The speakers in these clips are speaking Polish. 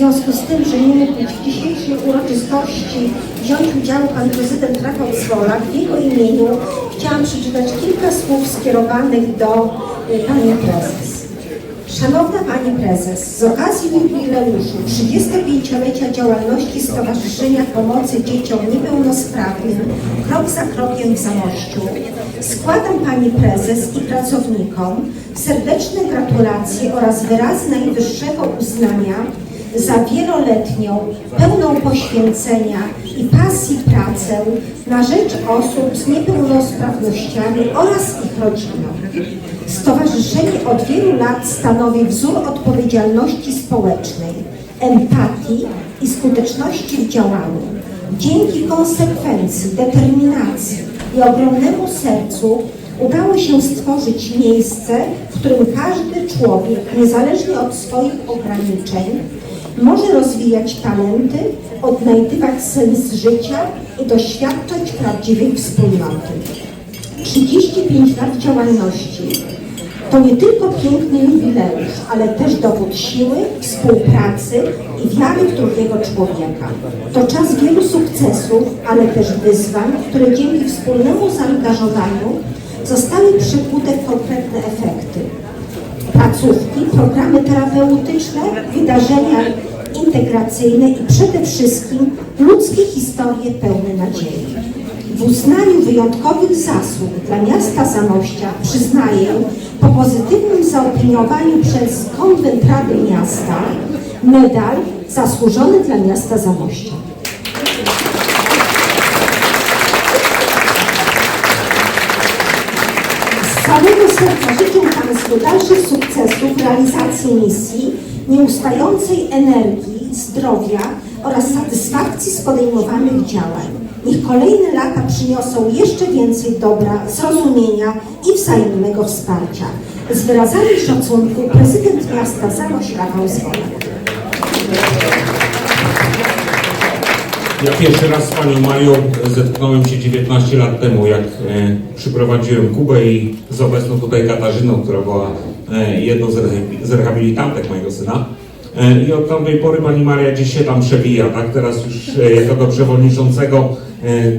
związku z tym, że nie mógł w dzisiejszej uroczystości wziąć udziału pan prezydent Rafał Swolak, w jego imieniu chciałam przeczytać kilka słów skierowanych do y, pani prezes. Szanowna Pani Prezes, z okazji jubileuszu 35-lecia działalności Stowarzyszenia Pomocy Dzieciom Niepełnosprawnym Krok za Krokiem w Zamościu składam Pani Prezes i pracownikom serdeczne gratulacje oraz wyrazy najwyższego uznania za wieloletnią, pełną poświęcenia i pasji pracę na rzecz osób z niepełnosprawnościami oraz ich rodzinom. Stowarzyszenie od wielu lat stanowi wzór odpowiedzialności społecznej, empatii i skuteczności w działaniu. Dzięki konsekwencji, determinacji i ogromnemu sercu udało się stworzyć miejsce, w którym każdy człowiek, niezależnie od swoich ograniczeń, może rozwijać talenty, odnajdywać sens życia i doświadczać prawdziwej wspólnoty. 35 lat działalności to nie tylko piękny jubileusz, ale też dowód siły, współpracy i wiary w drugiego człowieka. To czas wielu sukcesów, ale też wyzwań, które dzięki wspólnemu zaangażowaniu zostały przekute w konkretne efekty. Placówki, programy terapeutyczne, wydarzenia integracyjne i przede wszystkim ludzkie historie pełne nadziei. W uznaniu wyjątkowych zasług dla miasta Zamościa przyznaję po pozytywnym zaopiniowaniu przez Konwent Rady Miasta medal zasłużony dla miasta Zamościa. Z całego serca życzę Państwu dalszych sukcesów realizacji misji, nieustającej energii, zdrowia oraz satysfakcji z podejmowanych działań. Niech kolejne lata przyniosą jeszcze więcej dobra, zrozumienia i wzajemnego wsparcia. Z wyrazami szacunku prezydent miasta Zamość Rafał Zwolak. Ja pierwszy raz z Panią Mają zetknąłem się 19 lat temu, jak e, przyprowadziłem Kubę i z obecną tutaj Katarzyną, która była e, jedną z, rehabi- z rehabilitantek mojego syna. E, I od tamtej pory Pani Maria gdzieś się tam przewija, tak? Teraz już jako do przewodniczącego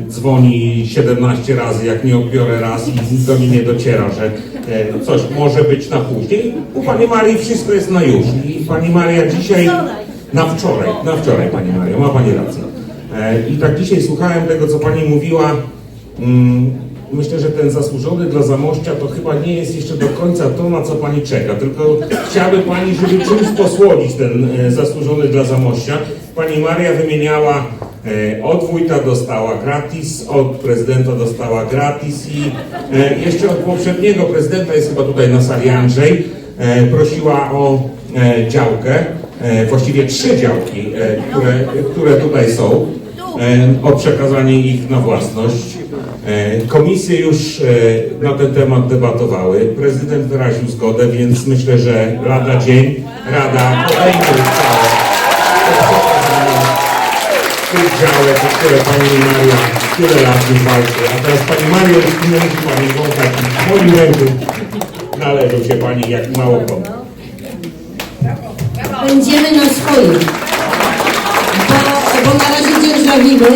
dzwoni 17 razy, jak nie odbiorę raz i do mnie nie dociera, że e, coś może być na później. U Pani Marii wszystko jest na już. I Pani Maria dzisiaj... Na wczoraj, na wczoraj Pani Mario, ma Pani rację. E, I tak dzisiaj słuchałem tego, co Pani mówiła. Mm, Myślę, że ten zasłużony dla Zamościa to chyba nie jest jeszcze do końca to, na co Pani czeka. Tylko chciałaby Pani, żeby czymś posłodzić ten e, zasłużony dla Zamościa. Pani Maria wymieniała e, od wójta dostała gratis, od prezydenta dostała gratis i jeszcze od poprzedniego prezydenta, jest chyba tutaj na sali Andrzej, prosiła o działkę, e, właściwie trzy działki, e, które, które tutaj są, e, o przekazanie ich na własność. E, Komisje już e, na ten temat debatowały, prezydent wyraził zgodę, więc myślę, że lada dzień Rada podejmie uchwałę tych działek, o które Pani Maria tyle lat już walczy. A teraz Pani Mario, nie musi Pani wąchać i w moim ręku należą się Pani jak mało komu. Będziemy na swoim. Bo, bo na razie dzierżawimy,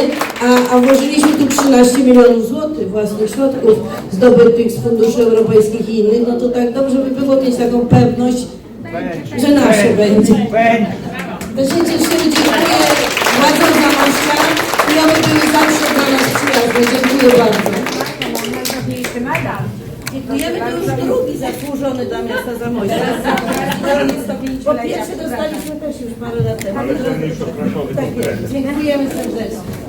a, a włożyliśmy tu 13 milionów złotych własnych środków zdobytych z funduszy europejskich i innych, no to tak dobrze by było mieć taką pewność, że nasze będzie. Też się cieszymy, dziękuję władzom Zamościa i one były zawsze dla nas przyjazne. Dziękuję bardzo. Dziękujemy, to już drugi zasłużony dla miasta Zamościa. Bo pierwszy dostaliśmy też już parę lat temu. Ale ten już konkretny. jest. Dziękujemy serdecznie.